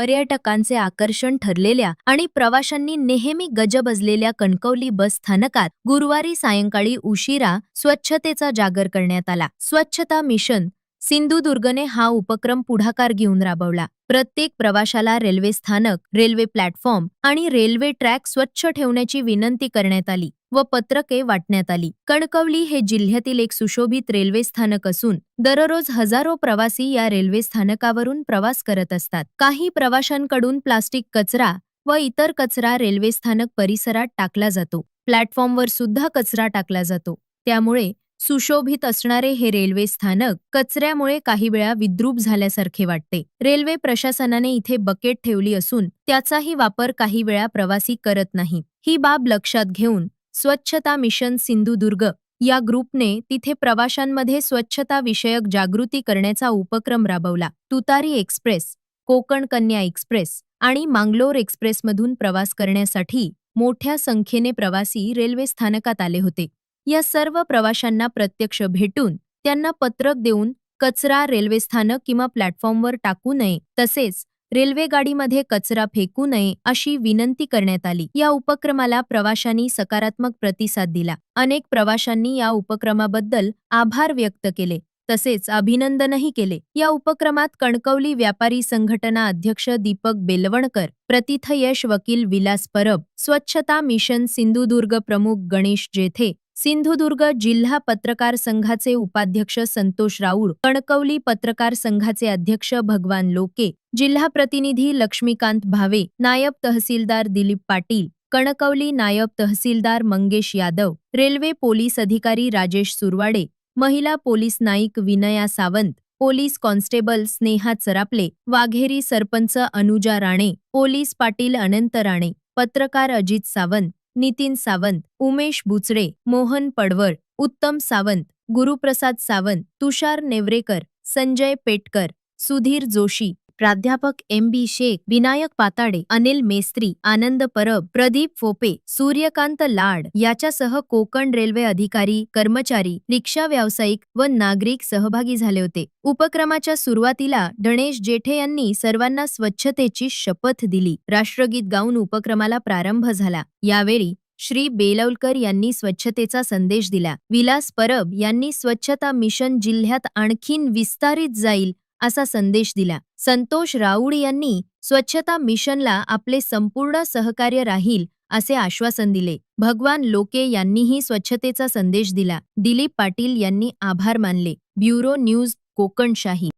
पर्यटकांचे आकर्षण ठरलेल्या आणि प्रवाशांनी नेहमी गजबजलेल्या कणकवली बस स्थानकात गुरुवारी सायंकाळी उशिरा स्वच्छतेचा जागर करण्यात आला. स्वच्छता मिशन सिंधुदुर्गने हा उपक्रम पुढाकार घेऊन राबवला. प्रत्येक प्रवाशाला रेल्वे स्थानक रेल्वे प्लॅटफॉर्म आणि रेल्वे ट्रॅक स्वच्छ ठेवण्याची विनंती करण्यात आली. व पत्रके वाटण्यात आली. कणकवली हे जिल्ह्यातील एक सुशोभित रेल्वे स्थानक असून दररोज हजारो प्रवासी या रेल्वे स्थानकावरून प्रवास करत असतात. काही प्रवाशांकडून प्लास्टिक कचरा व इतर कचरा रेल्वे स्थानक परिसरात टाकला जातो. प्लॅटफॉर्मवर सुद्धा कचरा टाकला जातो. त्यामुळे सुशोभित असणारे हे रेल्वे स्थानक कचऱ्यामुळे काही वेळा विद्रूप झाल्यासारखे वाटते. रेल्वे प्रशासनाने इथे बकेट ठेवली असून त्याचाही वापर काही वेळा प्रवासी करत नाही ही बाब लक्षात घेऊन स्वच्छता मिशन सिंधुदुर्ग या ग्रुपने तिथे प्रवाशांमध्ये स्वच्छता विषयक जागृती करण्याचा उपक्रम राबवला. तुतारी एक्सप्रेस कोकण कन्या एक्सप्रेस आणि मांगलोर एक्सप्रेसमधून प्रवास करण्यासाठी मोठ्या संख्येने प्रवासी रेल्वे स्थानकात आले होते. या सर्व प्रवाशांना प्रत्यक्ष भेटून त्यांना पत्रक देऊन कचरा रेल्वे स्थानक किंवा प्लॅटफॉर्मवर टाकू नये तसेच रेल्वे गाडीमध्ये कचरा फेकू नये अशी विनंती करण्यात आली. या उपक्रमाला प्रवाशांनी सकारात्मक प्रतिसाद दिला. अनेक प्रवाशांनी या उपक्रमाबद्दल आभार व्यक्त केले. तसेच अभिनंदनही केले. या उपक्रमात कणकवली व्यापारी संघटना अध्यक्ष दीपक बेलवणकर प्रतिथयश वकील विलास परब स्वच्छता मिशन सिंधुदुर्ग प्रमुख गणेश जेथे सिंधुदुर्ग जिल्हा पत्रकार संघाचे उपाध्यक्ष संतोष राऊळ कणकवली पत्रकार संघाचे अध्यक्ष भगवान लोके जिल्हा प्रतिनिधी लक्ष्मीकांत भावे नायब तहसीलदार दिलीप पाटील कणकवली नायब तहसीलदार मंगेश यादव रेल्वे पोलीस अधिकारी राजेश सुरवाडे महिला police naik Vinaya Sawant police constable Sneha Charaple Wagheri sarpanch Anuja Rane police patil Anant Rane पत्रकार अजित सावंत नितीन सावंत उमेश बुचडे मोहन पडवळ उत्तम सावंत गुरुप्रसाद सावंत तुषार नेवरेकर संजय पेटकर सुधीर जोशी प्राध्यापक एम बी शेख विनायक पाताडे अनिल मेस्त्री आनंद परब प्रदीप फोपे सूर्यकांत लाड याच्यासह कोकण रेल्वे अधिकारी कर्मचारी रिक्षा व्यावसायिक व नागरिक सहभागी झाले होते. उपक्रमाच्या सुरुवातीला गणेश जेठे यांनी सर्वांना स्वच्छतेची शपथ दिली. राष्ट्रगीत गाऊन उपक्रमाला प्रारंभ झाला. यावेळी श्री बेलवलकर यांनी स्वच्छतेचा संदेश दिला. विलास परब यांनी स्वच्छता मिशन जिल्ह्यात आणखीन विस्तारित जाईल असा संदेश दिला. संतोष राऊळ यांनी स्वच्छता मिशनला आपले संपूर्ण सहकार्य राहील असे आश्वासन दिले. भगवान लोके यांनीही स्वच्छतेचा संदेश दिला. दिलीप पाटील यांनी आभार मानले. Bureau news Kokanshahi.